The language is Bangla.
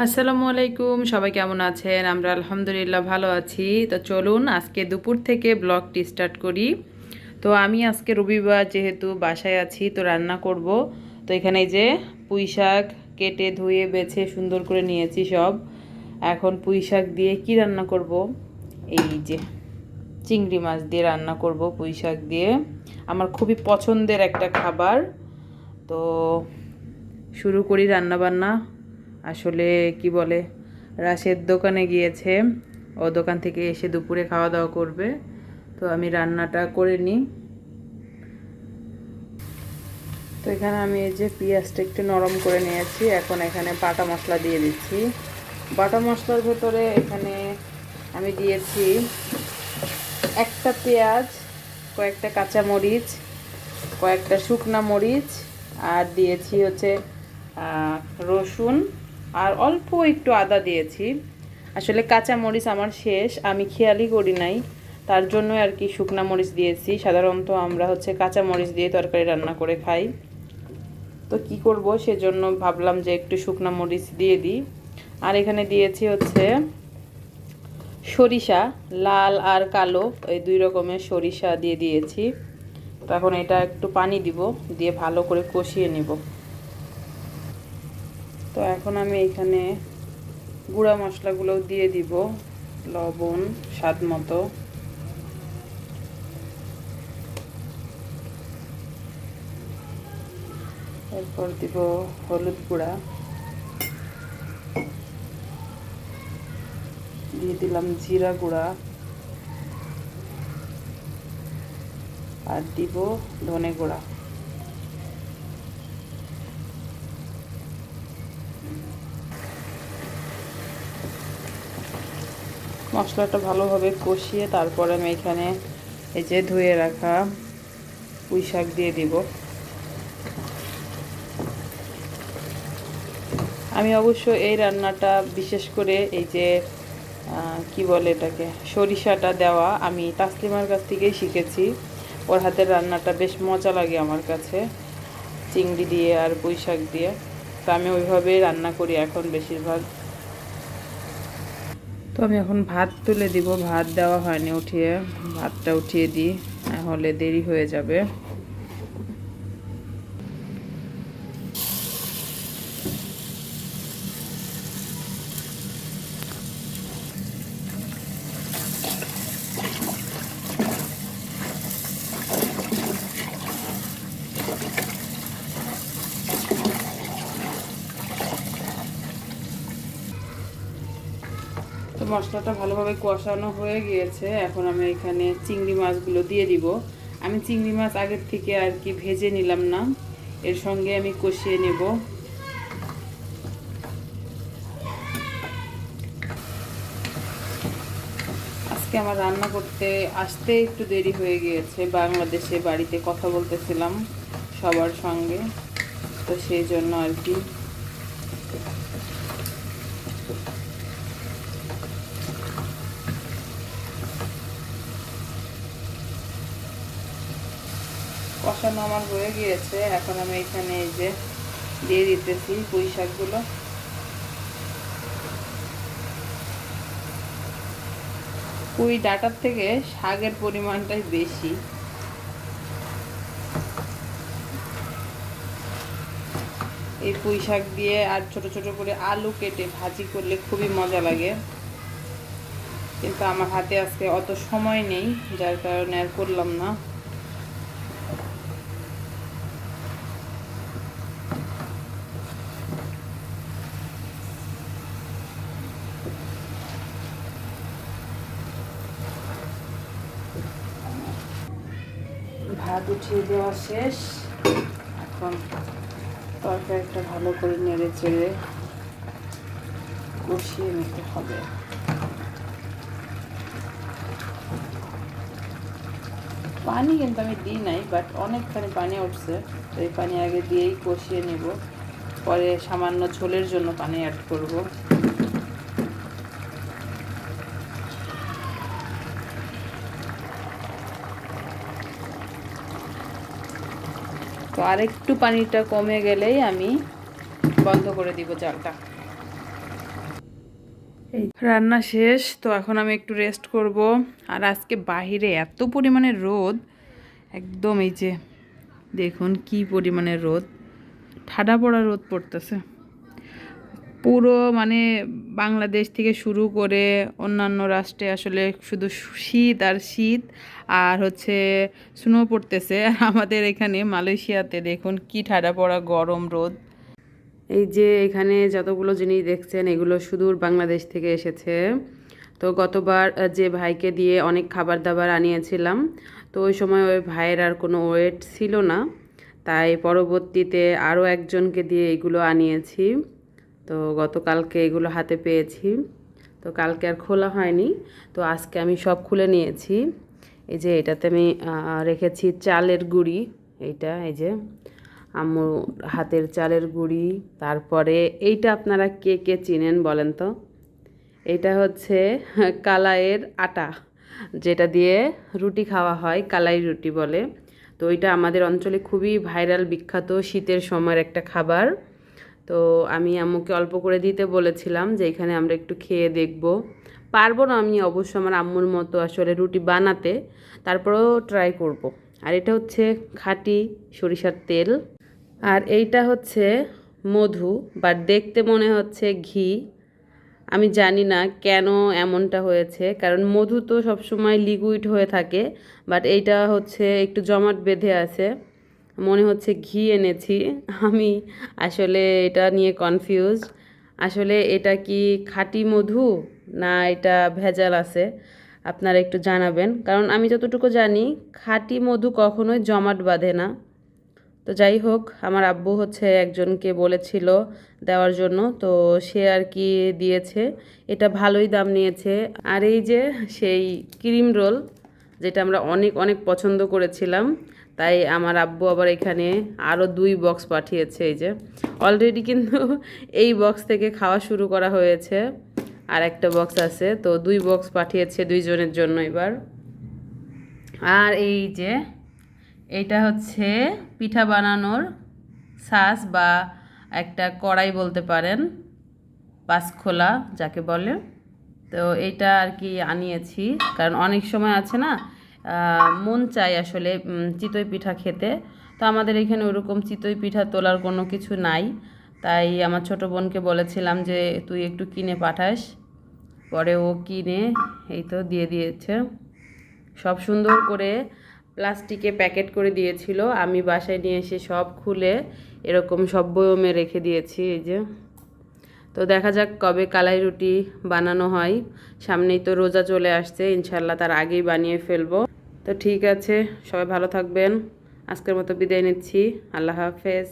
আসসালামু আলাইকুম, সবাই কেমন আছেন? আমরা আলহামদুলিল্লাহ ভালো আছি। তো চলুন আজকে দুপুর থেকে ব্লগটি স্টার্ট করি। তো আমি আজকে রবিবার যেহেতু বাসায় আছি, তো রান্না করব। তো এখানে যে পুঁই শাক কেটে, ধুয়ে, বেছে, সুন্দর করে নিয়েছি সব। এখন পুঁই শাক দিয়ে কি রান্না করব? এই যে চিংড়ি মাছ দিয়ে রান্না করব পুঁই শাক দিয়ে। আমার খুবই পছন্দের একটা খাবার। তো শুরু করি রান্না বান্না আসলে কি বলে, রাশের দোকানে গিয়েছে, ও দোকান থেকে এসে দুপুরে খাওয়া দাওয়া করবে। তো আমি রান্নাটা করে নিই। তো এখানে আমি এই যে পেঁয়াজটা একটু নরম করে নিয়েছি, এখন এখানে বাটা মশলা দিয়ে দিচ্ছি। বাটা মশলার ভেতরে এখানে আমি দিয়েছি একটা পেঁয়াজ, কয়েকটা কাঁচা মরিচ কয়েকটা শুকনা মরিচ, আর দিয়েছি হচ্ছে রসুন। আর অল্প একটু আদা দিয়েছি। আসলে কাঁচা মরিচ আমার শেষ, আমি খেয়ালই করি নাই। তার জন্য আর কি শুকনা মরিচ দিয়েছি। সাধারণত আমরা হচ্ছে কাঁচা মরিচ দিয়ে তরকারি রান্না করে খাই। তো কি করব সেজন্য ভাবলাম যে একটু শুকনা মরিচ দিয়ে দিই। আর এখানে দিয়েছি হচ্ছে সরিষা, লাল আর কালো, এই দুই রকমের সরিষা দিয়ে দিয়েছি। তখন এটা একটু পানি দিব, দিয়ে ভালো করে কষিয়ে নিব। তো এখন আমি এখানে গুঁড়া মশলাগুলো দিয়ে দিব, লবণ, স্বাদ মতো। এরপর দিব হলুদ গুঁড়া। দিয়ে দিলাম জিরা গুঁড়া। আর দিব ধনে গুঁড়া। মশলাটা ভালোভাবে কষিয়ে তারপরে আমি এখানে এই যে ধুয়ে রাখা পুঁই শাক দিয়ে দিব। আমি অবশ্য এই রান্নাটা বিশেষ করে এই যে কি বলে এটাকে, সরিষাটা দেওয়া আমি তাসলিমার কাছ থেকেই শিখেছি। ওর হাতের রান্নাটা বেশ মজা লাগে আমার কাছে, চিংড়ি দিয়ে আর পুঁই শাক দিয়ে। তো আমি ওইভাবেই রান্না করি এখন বেশিরভাগ। তো আমি এখন ভাত তুলে দিব। ভাত দেওয়া হয়নি, উঠিয়ে, ভাতটা উঠিয়ে দিই হলে দেরি হয়ে যাবে। মশলাটা ভালোভাবে কষানো হয়ে গিয়েছে, এখন আমি এখানে চিংড়ি মাছগুলো দিয়ে দিব। আমি চিংড়ি মাছ আগের থেকে আর কি ভেজে নিলাম না, এর সঙ্গে আমি কষিয়ে নেব। আজকে আমার রান্না করতে আসতে একটু দেরি হয়ে গিয়েছে, বাংলাদেশে বাড়িতে কথা বলতেছিলাম সবার সঙ্গে, তো সেই জন্য আর কি কষানো আমার হয়ে গিয়েছে। এখন আমি এখানে এই যে দিয়ে দিতেছি পুঁই শাকগুলো। পুঁই ডাটার থেকে শাকের পরিমাণটাই বেশি। এই পুঁই শাক দিয়ে আর ছোট ছোট করে আলু কেটে ভাজি করলে খুবই মজা লাগে। কিন্তু আমার হাতে আজকে অত সময় নেই, যার কারণে আর করলাম না। ভাত উঠিয়ে দেওয়া শেষ। এখন তরকারিটা ভালো করে নেড়ে চেড়ে কষিয়ে নিতে হবে। পানি কিন্তু আমি দিই নাই বাট অনেকখানি পানি উঠছে, তো এই পানি আগে দিয়েই কষিয়ে নেব। পরে সামান্য ঝোলের জন্য পানি অ্যাড করব। তো আরেকটু পানিটা কমে গেলেই আমি বন্ধ করে দিব জালটা। রান্না শেষ, তো এখন আমি একটু রেস্ট করব। আর আজকে বাহিরে এত পরিমাণে রোদ, একদম এই যে দেখুন কি পরিমাণে রোদ। ঠাডা পড়া রোদ পড়তেছে। পুরো মানে বাংলাদেশ থেকে শুরু করে অন্যান্য রাষ্ট্রে আসলে শুধু শীত আর শীত আর হচ্ছে স্নো পড়তেছে। আমাদের এখানে মালয়েশিয়াতে দেখুন কি ঠাডা পড়া, গরম রোদ। এই যে এখানে যতগুলো জিনিস দেখছেন, এগুলো সুদূর বাংলাদেশ থেকে এসেছে। তো গতবার যে ভাইকে দিয়ে অনেক খাবার দাবার আনিয়েছিলাম, তো ওই সময় ওই ভাইয়ের আর কোনো ওয়েট ছিল না। তাই পরবর্তীতে আরও একজনকে দিয়ে এগুলো আনিয়েছি। তো গতকালকে এগুলো হাতে পেয়েছি। তো কালকে আর খোলা হয়নি। তো আজকে আমি সব খুলে নিয়েছি। এই যে এটাতে আমি রেখেছি চালের গুঁড়ি। এইটা, এই যে আম্মু হাতের চালের গুঁড়ি। তারপরে এইটা আপনারা কে কে চিনেন বলেন তো? এটা হচ্ছে কালাইয়ের আটা, যেটা দিয়ে রুটি খাওয়া হয়, কালাই রুটি বলে। তো এটা আমাদের অঞ্চলে খুবই ভাইরাল বিখ্যাত শীতের সময়ের একটা খাবার। তো আমি আম্মুকে অল্প করে দিতে বলেছিলাম যে এখানে আমরা একটু খেয়ে দেখব। পারব না আমি অবশ্য আমার আম্মুর মতো আসলে রুটি বানাতে, তারপরেও ট্রাই করব। আর এটা হচ্ছে খাঁটি সরিষার তেল। আর এইটা হচ্ছে মধু বাট দেখতে মনে হচ্ছে ঘি। আমি জানি না কেন এমনটা হয়েছে, কারণ মধু তো সবসময় লিকুইড হয়ে থাকে বাট এইটা হচ্ছে একটু জমাট বেঁধে আছে। মনে হচ্ছে ঘি এনেছি। আমি আসলে এটা নিয়ে কনফিউজ আসলে এটা কি খাঁটি মধু না এটা ভেজাল আছে? আপনারা একটু জানাবেন। কারণ আমি যতটুকু জানি, খাঁটি মধু কখনোই জমাট বাঁধে না। তো যাই হোক, আমার আব্বু হচ্ছে একজনকে বলেছিল দেওয়ার জন্য। তো সে আর কি দিয়েছে, এটা ভালোই দাম নিয়েছে। আর এই যে সেই ক্রিম রোল, যেটা আমরা অনেক অনেক পছন্দ করেছিলাম তাই আমার আব্বু আবার এখানে আরও দুই বক্স পাঠিয়েছে এই যে। অলরেডি কিন্তু এই বক্স থেকে খাওয়া শুরু করা হয়েছে। আর একটা বক্স আছে, তো দুই বক্স পাঠিয়েছে দুইজনের জন্য এবার। আর এই যে এইটা হচ্ছে পিঠা বানানোর সাস বা একটা কড়াই বলতে পারেন, পাঁচখোলা যাকে বলে। তো এইটা আর কি আনিয়েছি, কারণ অনেক সময় আছে না মন চাই আসলে চিতই পিঠা খেতে। তো আমাদের এখানে ওরকম চিতই পিঠা তোলার কোনো কিছু নাই। তাই আমার ছোট বোনকে বলেছিলাম যে, তুই একটু কিনে পাঠাস। পরে ও কিনে, এই তো দিয়ে দিয়েছে। সব সুন্দর করে প্লাস্টিকে প্যাকেট করে দিয়েছিল। আমি বাসায় নিয়ে এসে সব খুলে এরকম সব বয়মে রেখে দিয়েছি, এই যে। তো দেখা যাক কবে কালাই রুটি বানানো হয়। সামনেই তো রোজা চলে আসছে ইনশাল্লাহ তার আগেই বানিয়ে ফেলব। তো ঠিক আছে, সবাই ভালো থাকবেন। আজকের মতো বিদায় নিচ্ছি। আল্লাহ হাফেজ।